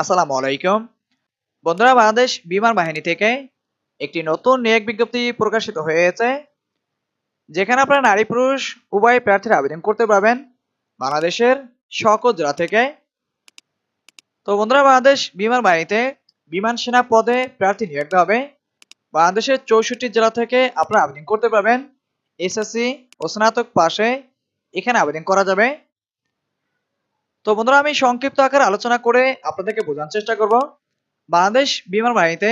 আসসালামু আলাইকুম। বন্ধুরা, বাংলাদেশ বিমান বাহিনী থেকে একটি নতুন নিয়োগ বিজ্ঞপ্তি প্রকাশিত হয়েছে, যেখানে আপনারা নারী পুরুষ উভয় প্রার্থীরা আবেদন করতে পারবেন বাংলাদেশের সকল জেলা থেকে। তো বন্ধুরা, বাংলাদেশ বিমান বাহিনীতে বিমান সেনা পদে প্রার্থী নিয়োগ দেওয়া হবে। বাংলাদেশের চৌষট্টি জেলা থেকে আপনারা আবেদন করতে পারবেন। এসএসসি ও স্নাতক পাশে এখানে আবেদন করা যাবে। তো বন্ধুরা, আমি সংক্ষিপ্ত আকারে আলোচনা করে আপনাদেরকে বোঝানোর চেষ্টা করব। বাংলাদেশ বিমান বাহিনীতে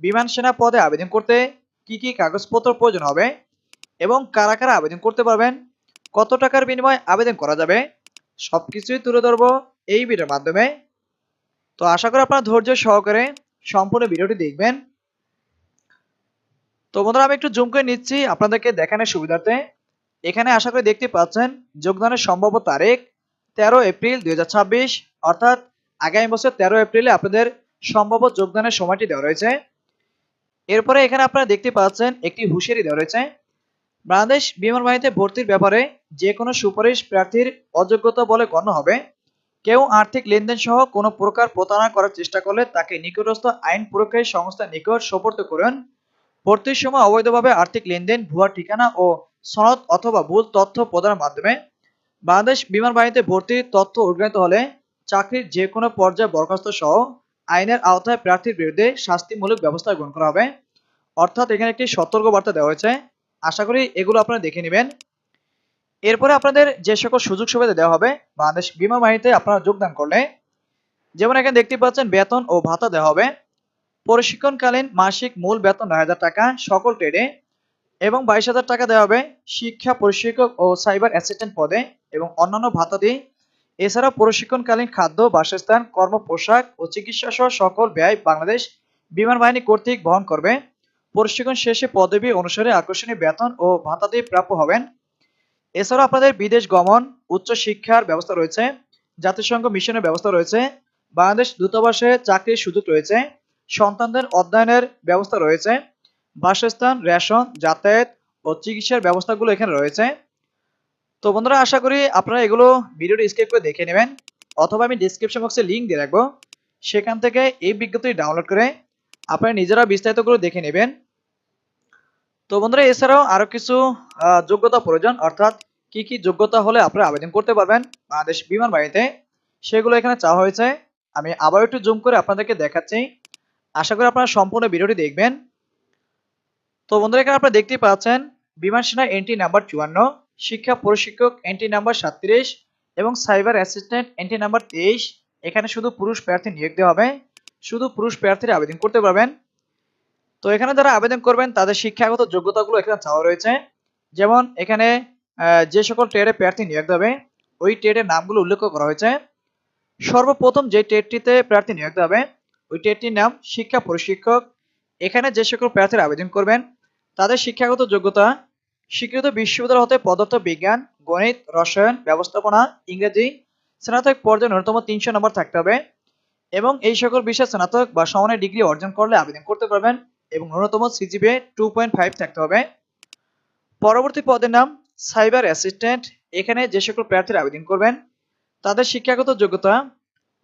বিমান সেনা পদে আবেদন করতে কি কি কাগজপত্র প্রয়োজন হবে এবং কারা কারা আবেদন করতে পারবেন, কত টাকার বিনিময়ে আবেদন করা যাবে, সবকিছুই তুলে ধরবো এই ভিডিওর মাধ্যমে। তো আশা করি আপনারা ধৈর্য সহকারে সম্পূর্ণ ভিডিওটি দেখবেন। তো বন্ধুরা, আমি একটু জুম করে নিচ্ছি আপনাদেরকে দেখানোর সুবিধার্থে। এখানে আশা করি দেখতে পাচ্ছেন, যোগদানের সম্ভাব্য তারিখ তেরো এপ্রিল দুই হাজার ছাব্বিশ, অর্থাৎ আগামী বছর তেরো এপ্রিলে আপনাদের সম্ভাব্য যোগদানের সময়টি দেওয়া রয়েছে। এরপরে এখানে আপনারা দেখতে পাচ্ছেন একটি হুঁশিয়ারি দেওয়া রয়েছে। বাংলাদেশ বিমান বাহিনীতে ভর্তির ব্যাপারে যে কোনো সুপারিশ প্রার্থীর অযোগ্যতা বলে গণ্য হবে। কেউ আর্থিক লেনদেন সহ কোনো প্রকার প্রতারণা করার চেষ্টা করলে তাকে নিকটস্থ আইন প্রয়োগকারী সংস্থার নিকট সোপর্দ করুন। ভর্তির সময় অবৈধভাবে আর্থিক লেনদেন, ভুয়া ঠিকানা ও সনদ অথবা ভুল তথ্য প্রদানের মাধ্যমে বাংলাদেশ বিমান বাহিনীতে ভর্তির তথ্য উদ্ঘাটিত হলে চাকরির যে কোনো পর্যায়ে বরখাস্ত সহ আইনের আওতায় প্রার্থীর বিরুদ্ধে শাস্তিমূলক ব্যবস্থা গ্রহণ করা হবে। অর্থাৎ এখানে একটি সতর্ক বার্তা দেওয়া হয়েছে। আশা করি এগুলো আপনারা দেখে নেবেন। এরপরে আপনাদের যে সকল সুযোগ সুবিধা দেওয়া হবে, বাংলাদেশ বিমান বাহিনীতে আপনারা যোগদান করলে যেমন এখানে দেখতে পাচ্ছেন, বেতন ও ভাতা দেওয়া হবে। প্রশিক্ষণকালীন মাসিক মূল বেতন নয় হাজার টাকা, সকল ট্রেডে এবং বাইশ হাজার টাকা দেওয়া হবে শিক্ষা প্রশিক্ষক ও সাইবার অ্যাসিস্ট্যান্ট পদে এবং অন্যান্য ভাতা দিয়ে। এছাড়া প্রশিক্ষণকালীন খাদ্য, বাসস্থান কর্ম পোশাক ও চিকিৎসা সহ সকল ব্যয় বাংলাদেশ বিমান বাহিনী কর্তৃক বহন করবে। প্রশিক্ষণ শেষে পদবি অনুসারে আকর্ষণীয় বেতন ও ভাতা দিয়ে প্রাপ্য হবেন। এছাড়া আপনাদের বিদেশ গমন, উচ্চ শিক্ষার ব্যবস্থা রয়েছে, জাতিসংঘ মিশনের ব্যবস্থা রয়েছে, বাংলাদেশ দূতাবাসে চাকরির সুযোগ রয়েছে, সন্তানদের অধ্যয়নের ব্যবস্থা রয়েছে বাসস্থান, রেশন, যাতায়াত ও চিকিৎসার ব্যবস্থাগুলো এখানে রয়েছে। তো বন্ধুরা, আশা করি আপনারা এগুলো ভিডিওটি স্কিপ করে দেখে নেবেন অথবা আমি ডিসক্রিপশন বক্সে লিঙ্ক দিয়ে রাখব। সেখান থেকে এই বিজ্ঞপ্তি ডাউনলোড করে আপনারা নিজেরা বিস্তারিতগুলো দেখে নেবেন। তো বন্ধুরা, এছাড়াও আরও কিছু যোগ্যতা প্রয়োজন, অর্থাৎ কি কি যোগ্যতা হলে আপনারা আবেদন করতে পারবেন বাংলাদেশ বিমান বাহিনীতে। সেগুলো এখানে চাওয়া হয়েছে। আমি আবার একটু জুম করে আপনাদেরকে দেখাচ্ছি। আশা করি আপনারা সম্পূর্ণ ভিডিওটি দেখবেন। তো বন্ধুরা, এখানে আপনারা দেখতে পাচ্ছেন, বিমান সেনা এন্ট্রি নাম্বার চুয়ান্ন, শিক্ষা প্রশিক্ষক এন্ট্রি নাম্বার সাতত্রিশ এবং সাইবার অ্যাসিস্ট্যান্ট এন্ট্রি নাম্বার তেইশ। এখানে শুধু পুরুষ প্রার্থী নিয়োগ দেওয়া হবে, শুধু পুরুষ প্রার্থীরা আবেদন করতে পারবেন। তো এখানে যারা আবেদন করবেন, তাদের শিক্ষাগত যোগ্যতাগুলো এখানে চাওয়া রয়েছে। যেমন এখানে যে সকল ট্রেডে প্রার্থী নিয়োগ দেবে, ওই ট্রেডের নামগুলো উল্লেখ করা হয়েছে। সর্বপ্রথম যে ট্রেডটিতে প্রার্থী নিয়োগ দেবে ওই ট্রেডটির নাম শিক্ষা প্রশিক্ষক। এখানে যে সকল প্রার্থীরা আবেদন করবেন তাদের শিক্ষাগত যোগ্যতা, স্বীকৃত বিশ্ববিদ্যালয় হতে পদার্থ বিজ্ঞান গণিত, রসায়ন, ব্যবস্থাপনা, ইংরেজি, স্নাতক পর্যায়ে ন্যূনতম তিনশো নম্বর থাকতে হবে এবং এই সকল বিষয়ে স্নাতক বা সমানের ডিগ্রি অর্জন করলে আবেদন করতে পারবেন এবং ন্যূনতম সিজিপিএ টু পয়েন্ট ফাইভ থাকতে হবে। পরবর্তী পদের নাম সাইবার অ্যাসিস্ট্যান্ট। এখানে যে সকল প্রার্থীরা আবেদন করবেন, তাদের শিক্ষাগত যোগ্যতা,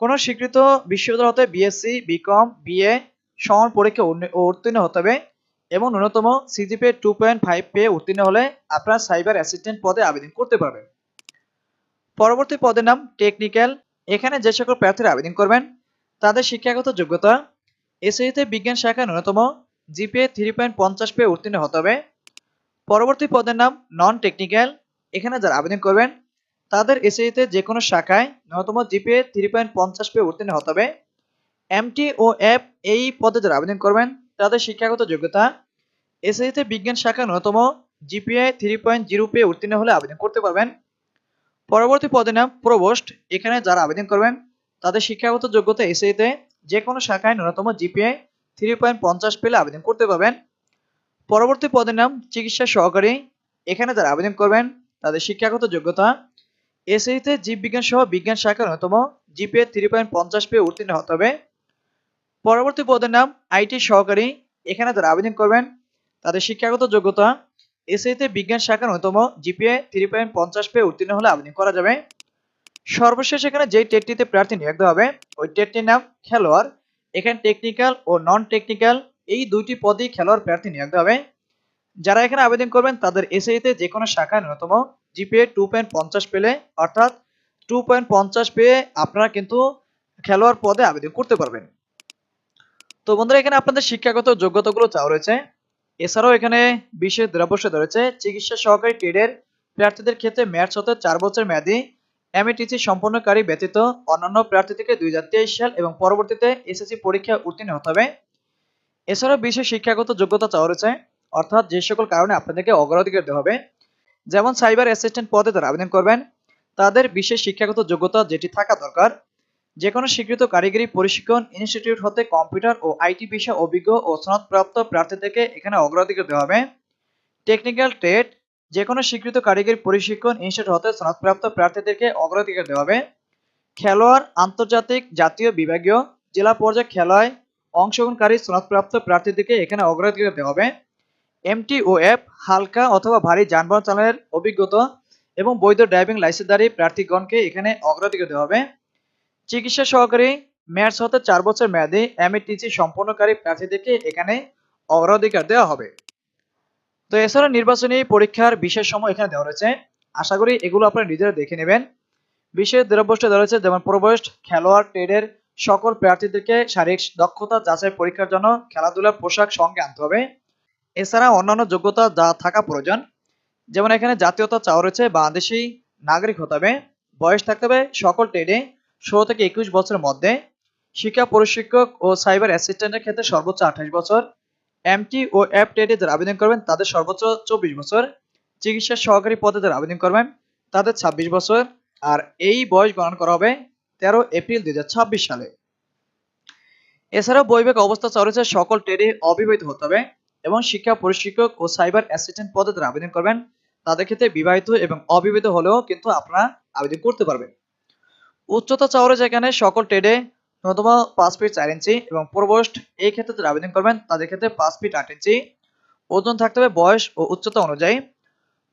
কোনো স্বীকৃত বিশ্ববিদ্যালয় হতে বিএসসি বিকম বিএ সমান পরীক্ষা উত্তীর্ণ হতে হবে। এবং ন্যূনতম সিজিপিএ টু পয়েন্ট ফাইভ পেয়ে উত্তীর্ণ হলে আপনারা সাইবার অ্যাসিস্ট্যান্ট পদে আবেদন করতে পারবেন। পরবর্তী পদের নাম টেকনিক্যাল এখানে যে সকল প্রার্থীরা আবেদন করবেন, তাদের শিক্ষাগত যোগ্যতা এসএইতে বিজ্ঞান শাখায় ন্যূনতম জিপিএ থ্রি পয়েন্ট পঞ্চাশ পেয়ে উত্তীর্ণ হতে হবে। পরবর্তী পদের নাম নন টেকনিক্যাল এখানে যারা আবেদন করবেন, তাদের এসএইতে যে কোনো শাখায় ন্যূনতম জিপিএ থ্রি পয়েন্ট পঞ্চাশ পেয়ে উত্তীর্ণ হতে হবে। এমটি ও এফ এই পদে যারা আবেদন করবেন, তাদের শিক্ষাগত যোগ্যতা এসএইতে বিজ্ঞান শাখা ন্যূনতম জিপিএ থ্রি পয়েন্ট জিরো পেয়ে উত্তীর্ণ হলে আবেদন করতে পারবেন। পরবর্তী পদের নাম প্রবোস্ট এখানে যারা আবেদন করবেন, তাদের শিক্ষাগত যোগ্যতা এসএইতে যে কোনো শাখায় ন্যূনতম জিপিএ থ্রি পয়েন্ট পঞ্চাশ পেলে আবেদন করতে পারবেন। পরবর্তী পদের নাম চিকিৎসা সহকারী। এখানে যারা আবেদন করবেন, তাদের শিক্ষাগত যোগ্যতা এসএইতে জীববিজ্ঞান সহ বিজ্ঞান শাখা ন্যূনতম জিপিএ থ্রি পয়েন্ট পঞ্চাশ পেয়ে উত্তীর্ণ হতে হবে। পরবর্তী পদের নাম আইটি সহকারী। এখানে যারা আবেদন করবেন তাদের শিক্ষাগত যোগ্যতা এসএইতে বিজ্ঞান শাখা ন্যূনতম জিপিএ থ্রি পয়েন্ট পঞ্চাশ পেয়ে উত্তীর্ণ হলে আবেদন করা যাবে। সর্বশেষ এখানে যেই টেটটিতে প্রার্থী নিয়োগ হবে, ওই টেটটির নাম খেলোয়াড়। এখানে টেকনিক্যাল ও নন টেকনিক্যাল এই দুইটি পদেই খেলোয়াড় প্রার্থী নিয়োগ হবে। যারা এখানে আবেদন করবেন, তাদের এসএইতে যে কোনো শাখায় ন্যূনতম জিপিএ টু পয়েন্ট পঞ্চাশ পেলে, অর্থাৎ টু পয়েন্ট পঞ্চাশ পেয়ে আপনারা কিন্তু খেলোয়াড় পদে আবেদন করতে পারবেন। তো বন্ধুরা, এখানে আপনাদের শিক্ষাগত যোগ্যতাগুলো চাওয়া রয়েছে। এছাড়াও এখানে বিশেষ দ্রব্যসে রয়েছে। চিকিৎসা সহকারী ট্রেডের প্রার্থীদের ক্ষেত্রে ম্যাচ হতে চার বছর মেয়াদী এমএটিসি সম্পন্নকারী ব্যতীত অন্যান্য প্রার্থী থেকে দুই হাজার তেইশ সাল এবং পরবর্তীতে এসএসসি পরীক্ষা উত্তীর্ণ হতে হবে। এছাড়াও বিশেষ শিক্ষাগত যোগ্যতা চাওয়া রয়েছে। অর্থাৎ যে সকল কারণে আপনাদেরকে অগ্রাধিকার দেওয়া হবে। যেমন সাইবার অ্যাসিস্ট্যান্ট পদে তারা আবেদন করবেন। তাদের বিশেষ শিক্ষাগত যোগ্যতা যেটি থাকা দরকার। যে কোনো স্বীকৃত কারিগরি প্রশিক্ষণ ইনস্টিটিউট হতে কম্পিউটার ও আইটি বিষয়ে অভিজ্ঞ ও সনদপ্রাপ্ত প্রার্থীদেরকে এখানে অগ্রাধিকার দেওয়া হবে। টেকনিক্যাল ট্রেড যে কোনো স্বীকৃত কারিগরি প্রশিক্ষণ ইনস্টিটিউট হতে সনদপ্রাপ্ত প্রার্থীদেরকে অগ্রাধিকার দেওয়া হবে। খেলোয়াড়, আন্তর্জাতিক, জাতীয়, বিভাগীয়, জেলা পর্যায়ে খেলায় অংশগ্রহণকারী সনদপ্রাপ্ত প্রার্থীদেরকে এখানে অগ্রাধিকার দেওয়া হবে। এমটি ও এফ হালকা অথবা ভারী যানবাহন চালানোর অভিজ্ঞতা এবং বৈধ ড্রাইভিং লাইসেন্সধারী প্রার্থীগণকে এখানে অগ্রাধিকার দেওয়া হবে। চিকিৎসা সহকারী মেয়ার্স হতে চার বছর মেয়াদী এমএটিসি সম্পন্নকারী প্রার্থীদেরকে এখানে অগ্রাধিকার দেওয়া হবে। তো এছাড়া নির্বাচনী পরীক্ষার বিশেষ সময় এখানে দেওয়া রয়েছে। আশা করি এগুলো আপনারা নিজেরা দেখে নেবেন। বিশেষ দ্রব্যষ্টা দেওয়া রয়েছে যেমন প্রবেশ খেলোয়াড়, ট্রেডের, সকল প্রার্থীদেরকে শারীরিক দক্ষতা যাচাই পরীক্ষার জন্য খেলাধুলার পোশাক সঙ্গে আনতে হবে। এছাড়া অন্যান্য যোগ্যতা যা থাকা প্রয়োজন, যেমন এখানে জাতীয়তা চাওয়া রয়েছে বাংলাদেশি নাগরিক হতে হবে, বয়স থাকতে হবে সকল ট্রেডে ষোলো থেকে একুশ বছরের মধ্যে শিক্ষা প্রশিক্ষক ও সাইবার অ্যাসিস্ট্যান্টের ক্ষেত্রে সর্বোচ্চ আঠাশ বছর, এমটি ও এফ টেডে যারা আবেদন করবেন তাদের সর্বোচ্চ চব্বিশ বছর, চিকিৎসা সহকারী পদে যারা আবেদন করবেন তাদের ছাব্বিশ বছর, আর এই বয়স গণনা করা হবে তেরো এপ্রিল দুই হাজার ছাব্বিশ সালে। এছাড়াও বৈবেক অবস্থা চলেছে, সকল ট্রেডে অবিবাহিত হতে হবে এবং শিক্ষা প্রশিক্ষক ও সাইবার অ্যাসিস্ট্যান্ট পদে যারা আবেদন করবেন তাদের ক্ষেত্রে বিবাহিত এবং অবিবাহিত হলেও কিন্তু আপনারা আবেদন করতে পারবেন। উচ্চতা চাওয়া যেখানে সকল ট্রেডে ন্যূনতম পাঁচ ফিট চার ইঞ্চি এবং প্রবোস্ট এই ক্ষেত্রে যারা আবেদন করবেন, তাদের ক্ষেত্রে পাঁচ ফিট আট ইঞ্চি। ওজন থাকতে হবে বয়স ও উচ্চতা অনুযায়ী।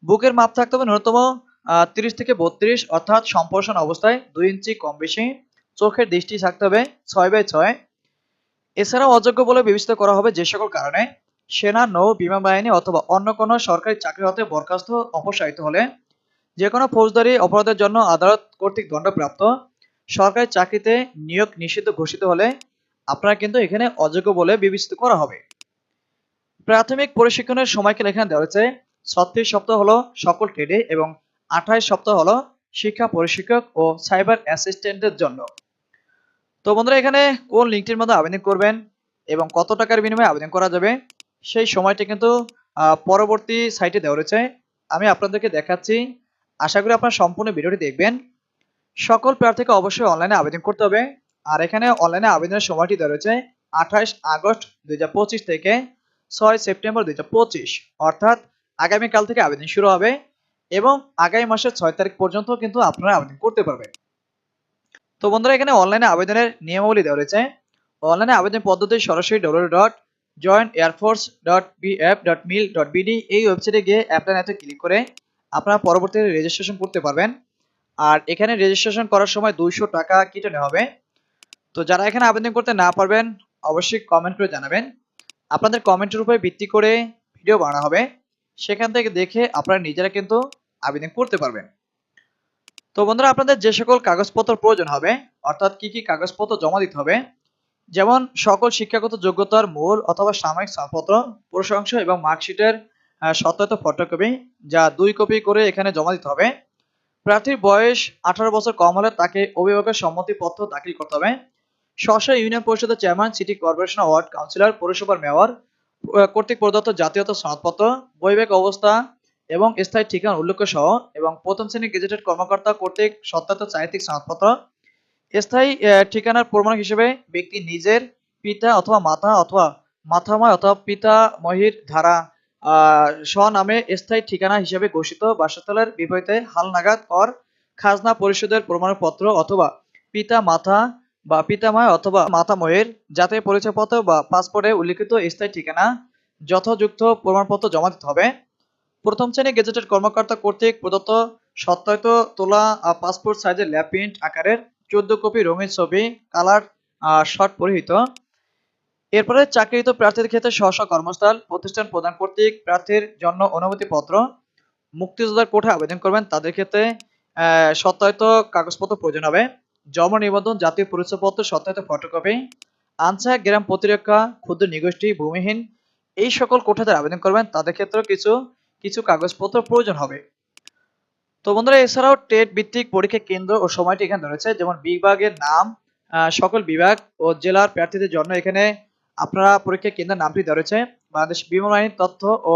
বুকের মাপ থাকতে হবে ন্যূনতম তিরিশ থেকে বত্রিশ, অর্থাৎ সম্প্রসারণ অবস্থায় দুই ইঞ্চি কম বেশি। চোখের দৃষ্টি থাকতে হবে ছয় বাই ছয়। এছাড়াও অযোগ্য বলে বিবেচিত করা হবে যে সকল কারণে সেনা, নৌ, বিমান বাহিনী অথবা অন্য কোনো সরকারি চাকরি হতে বরখাস্ত অপসারিত হলে যে কোনো ফৌজদারি অপরাধের জন্য আদালত কর্তৃক দণ্ডপ্রাপ্ত। সরকারি চাকরিতে নিয়োগ নিষিদ্ধ ঘোষিত হলে আপনারা কিন্তু এখানে অযোগ্য বলে বিবেচিত করা হবে। প্রাথমিক প্রশিক্ষণের সময়কাল এখানে দেওয়া হয়েছে। ছত্রিশ সপ্তাহ হলো সকল ট্রেডে এবং আঠাইশ সপ্তাহ হলো শিক্ষা প্রশিক্ষক ও সাইবার অ্যাসিস্ট্যান্টের জন্য। তো বন্ধুরা, এখানে কোন লিঙ্কটির মধ্যে আবেদন করবেন এবং কত টাকার বিনিময়ে আবেদন করা যাবে সেই সময়টি কিন্তু পরবর্তী সাইটে দেওয়া রয়েছে। আমি আপনাদেরকে দেখাচ্ছি। আশা করি আপনারা সম্পূর্ণ ভিডিওটি দেখবেন। সকল প্রার্থীকে অবশ্যই অনলাইনে আবেদন করতে হবে। আর এখানে অনলাইনে আবেদনের সময়টি দেওয়া রয়েছে আঠাশ আগস্ট দুই হাজার পঁচিশ থেকে ছয় সেপ্টেম্বর দু হাজার পঁচিশ। অর্থাৎ আগামীকাল থেকে আবেদন শুরু হবে এবং আগামী মাসের ছয় তারিখ পর্যন্ত কিন্তু আপনারা আবেদন করতে পারবেন। তো বন্ধুরা, এখানে অনলাইনে আবেদনের নিয়মাবলী দেওয়া রয়েছে। অনলাইনে আবেদন পদ্ধতি সরাসরি W dot joint air force dot BF dot mil dot BD এই ওয়েবসাইটে গিয়ে অ্যাপ্লাই ক্লিক করে আপনারা পরবর্তীতে রেজিস্ট্রেশন করতে পারবেন। আর এখানে রেজিস্ট্রেশন করার সময় দুইশো টাকা কেটে নেওয়া হবে। তো যারা এখানে আবেদন করতে না পারবেন, অবশ্যই কমেন্ট করে জানাবেন। আপনাদের কমেন্টের উপরে ভিত্তি করে ভিডিও বানানো হবে। সেখান থেকে দেখে আপনারা নিজেরা কিন্তু আবেদন করতে পারবেন। তো বন্ধুরা, আপনাদের যে সকল কাগজপত্র প্রয়োজন হবে, অর্থাৎ কি কি কাগজপত্র জমা দিতে হবে, যেমন সকল শিক্ষাগত যোগ্যতার মূল অথবা সাময়িক ছাড়পত্র, প্রশংসা এবং মার্কশিটের সত্যায়িত ফটোকপি যা দুই কপি করে এখানে জমা দিতে হবে। প্রার্থীর বয়স আঠারো বছর কম হলে তাকে অভিভাবকের সম্মতিপত্র দাখিল করতে হবে। স্ব ইউনিয়ন পরিষদের chairman, city corporation ward councillor, পৌরসভার মেয়র কর্তৃক প্রদত্ত জাতীয়তা সনদপত্র, বৈবাহিক অবস্থা এবং স্থায়ী ঠিকানা উল্লেখ সহ এবং প্রথম শ্রেণির গেজেটেড কর্মকর্তা কর্তৃক সত্যায়িত চারিত্রিক সনদপত্র। স্থায়ী ঠিকানার প্রমাণ হিসেবে ব্যক্তি নিজের পিতা অথবা মাতা অথবা মাথাময় অথবা পিতা মহির ধারা স্বনামে স্থায়ী ঠিকানা হিসেবে ঘোষিত বাসস্থলের বিপরীতে হালনাগাদ কর, খাজনা পরিশোধের প্রমাণপত্র অথবা পিতা মাতা বা পিতাময় অথবা মাতামহের জাতীয় পরিচয়পত্র বা পাসপোর্টে উল্লিখিত স্থায়ী ঠিকানা যথাযুক্ত প্রমাণপত্র জমা দিতে হবে। প্রথম শ্রেণি গেজেটেড কর্মকর্তা কর্তৃক প্রদত্ত সত্যায়িত তোলা পাসপোর্ট সাইজের ল্যাব প্রিন্ট আকারের চোদ্দ কপি রঙিন ছবি, কালার শর্ট পরিহিত। এরপরে চাকরিত প্রার্থীদের ক্ষেত্রে স্ব কর্মস্থল, প্রতিষ্ঠান প্রদান কর্তৃক প্রার্থীর জন্য অনুমতিপত্র, মুক্তিযোদ্ধার কোঠায় আবেদন করবেন, তাদের ক্ষেত্রে সত্যায়িত কাগজপত্র প্রয়োজন হবে, জন্ম নিবন্ধন, জাতীয় পরিচয়পত্র, সত্যায়িত ফটোকপি আনসা গ্রাম প্রতিরক্ষা, ক্ষুদ্র নিগোষ্ঠী, ভূমিহীন, এই সকল কোঠাতে আবেদন করবেন, তাদের ক্ষেত্রেও কিছু কিছু কাগজপত্র প্রয়োজন হবে। তো বন্ধুরা, এছাড়াও টেট ভিত্তিক পরীক্ষা কেন্দ্র ও সময়টি এখানে রয়েছে, যেমন বিভাগের নাম সকল বিভাগ ও জেলার প্রার্থীদের জন্য এখানে আপনারা পরীক্ষা কেন্দ্রের নামটি দেওয়া রয়েছে বাংলাদেশ বিমান বাহিনীর তথ্য ও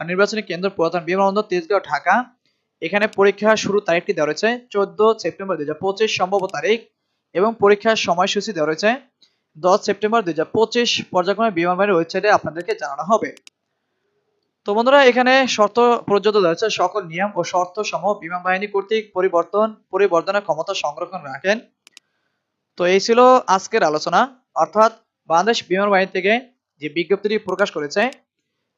নির্বাচনী কেন্দ্র পুরাতন বিমানবন্দর তেজগাঁও, ঢাকা। এখানে পরীক্ষা শুরু তারিখটি দেওয়া রয়েছে চোদ্দ সেপ্টেম্বর দুই হাজার পঁচিশ সম্ভব তারিখ এবং পরীক্ষার সময়সূচি দেওয়া রয়েছে দশ সেপ্টেম্বর দুই হাজার পঁচিশ পর্যায়ক্রমে বিমান বাহিনীর ওয়েবসাইটে আপনাদেরকে জানানো হবে। তো বন্ধুরা, এখানে শর্ত পর্যন্ত রয়েছে, সকল নিয়ম ও শর্ত সমূহ বিমান বাহিনী কর্তৃক পরিবর্তন, পরিবর্তনের ক্ষমতা সংরক্ষণ রাখেন। তো এই ছিল আজকের আলোচনা। অর্থাৎ বাংলাদেশ বিমান বাহিনী থেকে যে বিজ্ঞপ্তিটি প্রকাশ করেছে,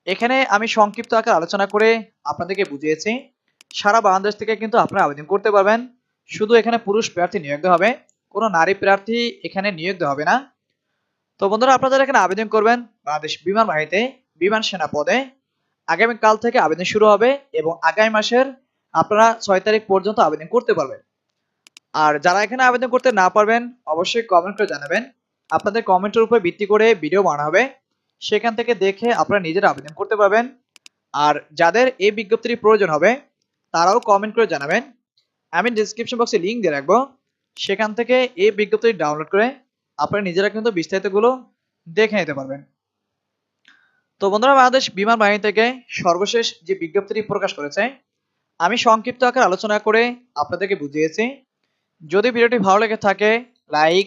এখানে আমি সংক্ষিপ্ত আকার আলোচনা করে আপনাদেরকে বুঝিয়েছি। সারা বাংলাদেশ থেকে কিন্তু আপনারা আবেদন করতে পারবেন। শুধু এখানে পুরুষ প্রার্থী নিয়োগ হবে, কোনো নারী প্রার্থী এখানে নিয়োগ হবে না। তো বন্ধুরা আপনারা এখানে আবেদন করবেন বাংলাদেশ বিমান বাহিনীতে বিমান সেনা পদে। আগামী কাল থেকে আবেদন শুরু হবে এবং আগামী মাসের আপনারা ছয় তারিখ পর্যন্ত আবেদন করতে পারবেন। আর যারা এখানে আবেদন করতে না পারবেন, অবশ্যই কমেন্ট করে জানাবেন। আপনাদের কমেন্টের উপর ভিত্তি করে ভিডিও বানানো হবে। সেখান থেকে দেখে আপনারা নিজেরা আবেদন করতে পারবেন। আর যাদের এই বিজ্ঞপ্তির প্রয়োজন হবে, তারাও কমেন্ট করে জানাবেন। আমি ডিসক্রিপশন বক্সে লিঙ্ক দিয়ে রাখব। সেখান থেকে এই বিজ্ঞপ্তি ডাউনলোড করে আপনারা নিজেরা কিন্তু বিস্তারিতগুলো দেখে নিতে পারবেন। তো বন্ধুরা, বাংলাদেশ বিমান বাহিনী থেকে সর্বশেষ যে বিজ্ঞপ্তিটি প্রকাশ করেছে, আমি সংক্ষিপ্ত আকার আলোচনা করে আপনাদেরকে বুঝিয়েছি। যদি ভিডিওটি ভালো লেগে থাকে লাইক